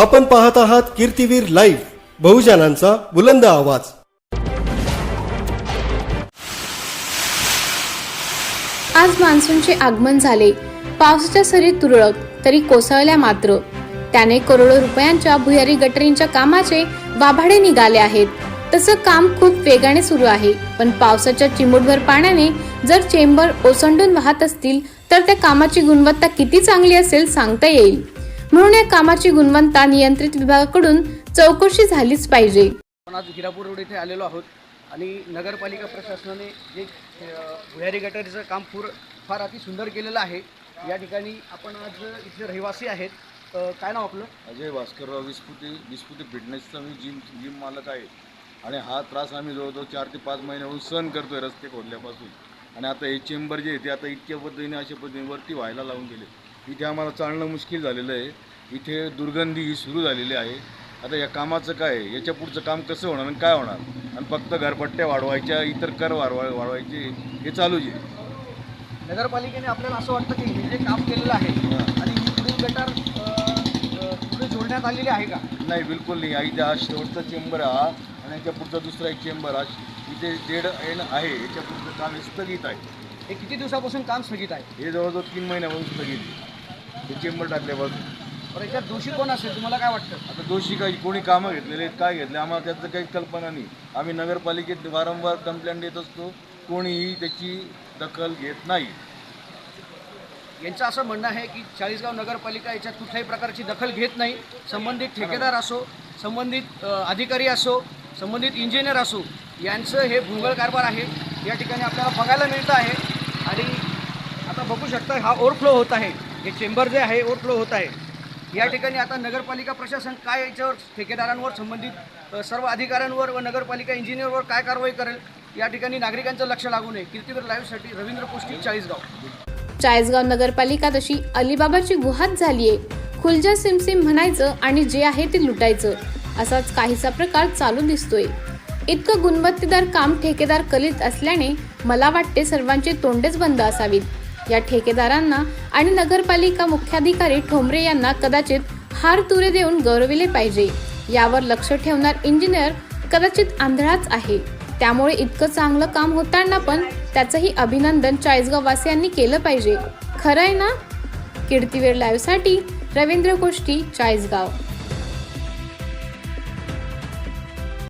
आपण पाहत आहात कीर्तीवीर लाईव्ह बहुजनांचा बुलंद आवाज. आज मान्सूनचे आगमन झाले. पावसाच्या सरी तुरळक तरी कोसळल्या मात्र. त्याने करोडो रुपयांच्या भुयारी गटरींच्या कामाचे वाभाडे निघाले आहेत. तसं काम खूप वेगाने सुरू आहे पण पावसाच्या चिमुटभर पाण्याने जर चेंबर ओसंडून वाहत असतील तर त्या कामाची गुणवत्ता किती चांगली असेल सांगता येईल. म्हणून या कामाची गुणवत्ता नियंत्रित विभागाकडून चौकशी झालीच पाहिजे. आपण आज हिरापूर रोड इथे आलेलो आहोत आणि नगरपालिका प्रशासनाने जे भुयारी गटारीचं काम पूर फार अति सुंदर केलेलं आहे. या ठिकाणी आपण आज इथले रहिवासी आहेत. काय नाव आपलं? अजय भास्करराव विस्पुते विस्पुते फिटनेसचा मी जिम जिम मालक आहे. आणि हा त्रास आम्ही जवळजवळ चार ते पाच महिन्याहून सहन करतोय रस्ते खोदल्यापासून. आणि आता हे चेंबर जे आहे ते आता इतक्या पद्धतीने अशा पद्धतीने वरती व्हायला लावून गेले इथे आम्हाला चालणं मुश्किल झालेलं आहे. इथे दुर्गंधी ही सुरू झालेली आहे. आता या कामाचं काय आहे? याच्या पुढचं काम कसं होणार आणि काय होणार? आणि फक्त घरपट्ट्या वाढवायच्या इतर कर वाढवा वाढवायचे हे चालूच आहे. नगरपालिकेने आपल्याला असं वाटतं की हे जे काम केलेलं आहे. आणि ही पुढील गटार पुढे जोडण्यात आलेली आहे का? नाही बिलकुल नाही. इथे हा शेवटचा चेंबर आहे हा. आणि याच्या पुढचा दुसरा एक चेंबर हा इथे डेड एंड आहे. याच्या पुढचं काम हे स्थगित आहे. हे किती दिवसापासून काम स्थगित आहे? हे जवळजवळ तीन महिन्यापासून स्थगित आहे. हे चेंबर टाकल्यापासून बरं याच्यात दोषी कोण असेल? तुम्हाला काय वाटतं? आता दोषी काही कोणी कामं घेतलेले आहेत काय घेतले? आम्हाला त्याचं काही कल्पना नाही. आम्ही नगरपालिकेत वारंवार कंप्लेंट देत असतो. कोणीही त्याची दखल घेत नाही. यांचं असं म्हणणं आहे की चाळीसगाव नगरपालिका याच्यात कुठल्याही प्रकारची दखल घेत नाही. संबंधित ठेकेदार असो संबंधित अ, अधिकारी असो संबंधित इंजिनियर असो यांचं हे भुंगळ कारभार आहे. या ठिकाणी आपल्याला बघायला मिळतं आहे. आणि आता बघू शकता हा ओव्हरफ्लो होत आहे. हे चेंबर जे आहे ओव्हरफ्लो होत आहे. या ठिकाणी आता नगरपालिका प्रशासन काय याच्यावर ठेकेदारांवर संबंधित सर्व अधिकाऱ्यांवर व नगरपालिका इंजिनियरवर काय कारवाई करेल या ठिकाणी नागरिकांचं लक्ष लागू नये. कीर्तीवीर लाईव्हसाठी रवींद्र पोस्टी चाळीसगाव. चाळीसगाव नगरपालिका तशी अलिबाबाची गुहात झालीये. खुलजा सिमसिम म्हणायचं आणि जे आहे ते लुटायचं. असाच काहीसा प्रकार चालू दिसतोय. इतकं गुणवत्तेदार काम ठेकेदार करीत असल्याने मला वाटते सर्वांचे तोंडेच बंद असावीत. या ठेकेदारांना आणि नगरपालिका मुख्याधिकारी ठोंबरे यांना कदाचित हार तुरे देऊन गौरविले पाहिजे. यावर लक्ष ठेवणार इंजिनियर कदाचित आंधळाच आहे. त्यामुळे इतकं चांगलं काम होताना पण त्याचंही अभिनंदन चाळीसगाव वासियांनी केलं पाहिजे. खरं आहे ना? कीर्तीवीर लाईव्हसाठी रवींद्र गोष्टी चाळीसगाव.